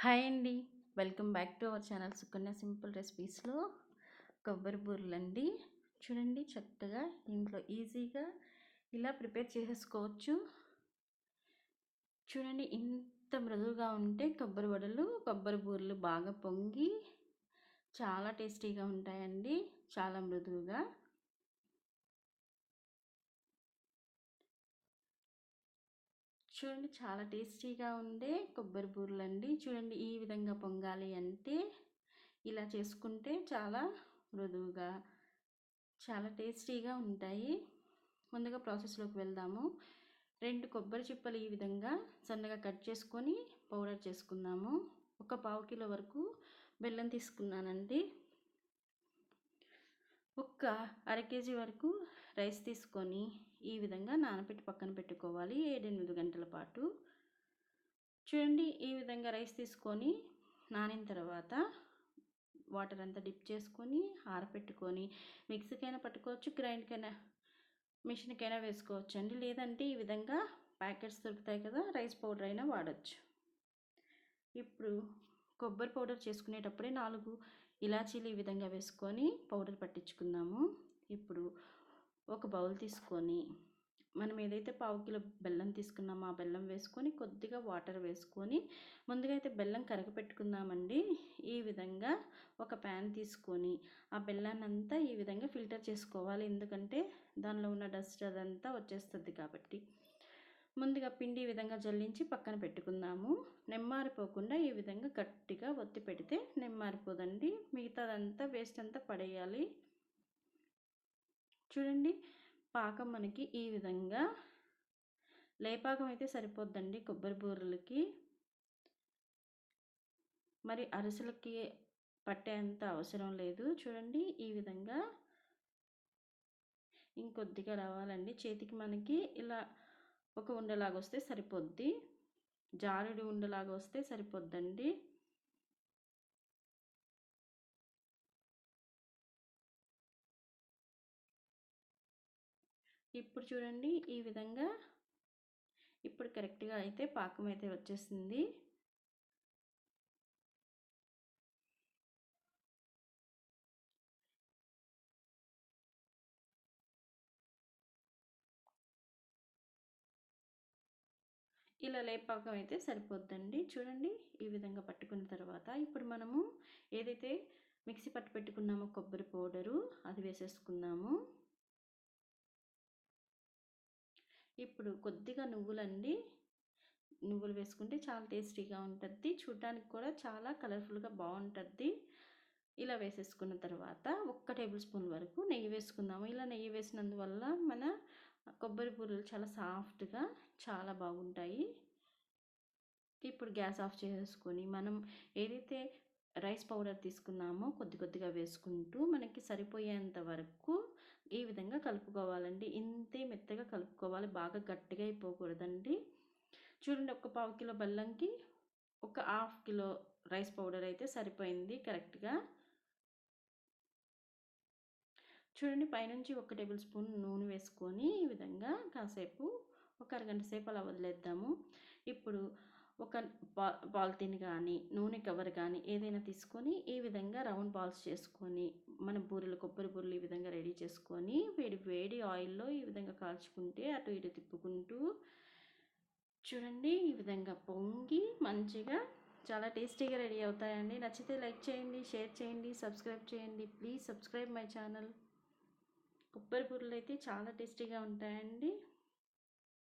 Hi అండి. Welcome back to our channel Sukanya simple రెసిపీస్లో. కొబ్బరి బూరెలు అండి చూడండి చక్కగా ఇంట్లో ఈజీగా ఇలా ప్రిపేర్ చేసేసుకోవచ్చు చూడండి ఇంత మృదువుగా ఉంటే కొబ్బరి వడలు కొబ్బరి బూరెలు బాగా పొంగి చాలా టేస్టీగా ఉంటాయండి. చాలా మృదువుగా. చూడండి చాలా టేస్టీగా ఉండే కొబ్బరి బూరెలు అండి చూడండి ఈ విధంగా పొంగాలి అంటే ఇలా చేసుకుంటే చాలా మృదువుగా చాలా టేస్టీగా ఉంటాయి. ముందుగా ప్రాసెస్లోకి వెళ్దాము. రెండు కొబ్బరి చిప్పలు ఈ విధంగా సన్నగా కట్ చేసుకొని పౌడర్ చేసుకుందాము. ఒక పావు కిలో వరకు బెల్లం తీసుకున్నానండి. ఒక్క అర కేజీ వరకు రైస్ తీసుకొని ఈ విధంగా నానబెట్టి పక్కన పెట్టుకోవాలి ఏడెనిమిది గంటల పాటు. చూడండి ఈ విధంగా రైస్ తీసుకొని నానిన తర్వాత వాటర్ అంతా డిప్ చేసుకొని ఆరపెట్టుకొని మిక్సీకైనా పట్టుకోవచ్చు గ్రైండ్కైనా మిషన్కైనా వేసుకోవచ్చు అండి. లేదంటే ఈ విధంగా ప్యాకెట్స్ దొరుకుతాయి కదా రైస్ పౌడర్ అయినా వాడచ్చు. ఇప్పుడు కొబ్బరి పౌడర్ చేసుకునేటప్పుడే నాలుగు ఇలాచీలు ఈ విధంగా వేసుకొని పౌడర్ పట్టించుకుందాము. ఇప్పుడు ఒక బౌల్ తీసుకొని మనం ఏదైతే పావు కిలో బెల్లం తీసుకున్నామో ఆ బెల్లం వేసుకొని కొద్దిగా వాటర్ వేసుకొని ముందుగా అయితే బెల్లం కరగపెట్టుకుందామండి. ఈ విధంగా ఒక ప్యాన్ తీసుకొని ఆ బెల్లాన్ని అంతా ఈ విధంగా ఫిల్టర్ చేసుకోవాలి. ఎందుకంటే దానిలో ఉన్న డస్ట్ అదంతా వచ్చేస్తుంది కాబట్టి. ముందుగా పిండి ఈ విధంగా జల్లించి పక్కన పెట్టుకుందాము. నెమ్మారిపోకుండా ఈ విధంగా గట్టిగా ఒత్తి పెడితే నెమ్మారిపోదండి మిగతాదంతా వేస్ట్ అంతా పడేయాలి. చూడండి. పాకం మనకి ఈ విధంగా లేపాకం అయితే సరిపోద్దండి కొబ్బరి బూరెలకి. మరి అరిసెలకి పట్టేంత అవసరం లేదు. చూడండి ఈ విధంగా ఇంకొద్దిగా రావాలండి. చేతికి మనకి ఇలా ఒక ఉండలాగా వస్తే సరిపోద్ది. జారుడు ఉండలాగా వస్తే సరిపోద్దండి. ఇప్పుడు చూడండి ఈ విధంగా ఇప్పుడు కరెక్ట్గా అయితే పాకం అయితే వచ్చేసింది. ఇలా లేపాకం అయితే సరిపోద్దండి. చూడండి ఈ విధంగా పట్టుకున్న తర్వాత ఇప్పుడు మనము ఏదైతే మిక్సీ పట్టు పెట్టుకున్నామో కొబ్బరి పౌడరు అది వేసేసుకున్నాము ఇప్పుడు కొద్దిగా నువ్వులండి. నువ్వులు వేసుకుంటే చాలా టేస్టీగా ఉంటుంది చూడడానికి కూడా చాలా కలర్ఫుల్గా బాగుంటుంది ఇలా వేసేసుకున్న తర్వాత ఒక్క టేబుల్ స్పూన్ వరకు నెయ్యి వేసుకుందాము. ఇలా నెయ్యి వేసినందువల్ల మన కొబ్బరి పూరలు చాలా సాఫ్ట్గా చాలా బాగుంటాయి. ఇప్పుడు గ్యాస్ ఆఫ్ చేసుకొని మనం ఏదైతే రైస్ పౌడర్ తీసుకున్నామో కొద్ది కొద్దిగా వేసుకుంటూ మనకి సరిపోయేంత వరకు ఈ విధంగా కలుపుకోవాలండి. ఇంతే మెత్తగా కలుపుకోవాలి బాగా గట్టిగా అయిపోకూడదండి. చూడండి ఒక పావు కిలో బెల్లంకి ఒక హాఫ్ కిలో రైస్ పౌడర్ అయితే సరిపోయింది కరెక్ట్గా. చూడండి పైనుంచి ఒక టేబుల్ స్పూన్ నూనె వేసుకొని ఈ విధంగా కాసేపు ఒక అరగంట సేపు అలా వదిలేద్దాము. ఇప్పుడు ఒక పా పాలిథిన్ కానీ నూనె కవర్ కానీ ఏదైనా తీసుకొని ఈ విధంగా రౌండ్ బాల్స్ చేసుకొని మన బూరెలు కొబ్బరి బూరెలు ఈ విధంగా రెడీ చేసుకొని వేడి వేడి ఆయిల్లో ఈ విధంగా కాల్చుకుంటే అటు ఇటు తిప్పుకుంటూ చూడండి ఈ విధంగా పొంగి మంచిగా చాలా టేస్టీగా రెడీ అవుతాయండి. నచ్చితే లైక్ చేయండి షేర్ చేయండి సబ్స్క్రైబ్ చేయండి. Please subscribe my channel. కొబ్బరి బూరెలు అయితే చాలా టేస్టీగా ఉంటాయండి.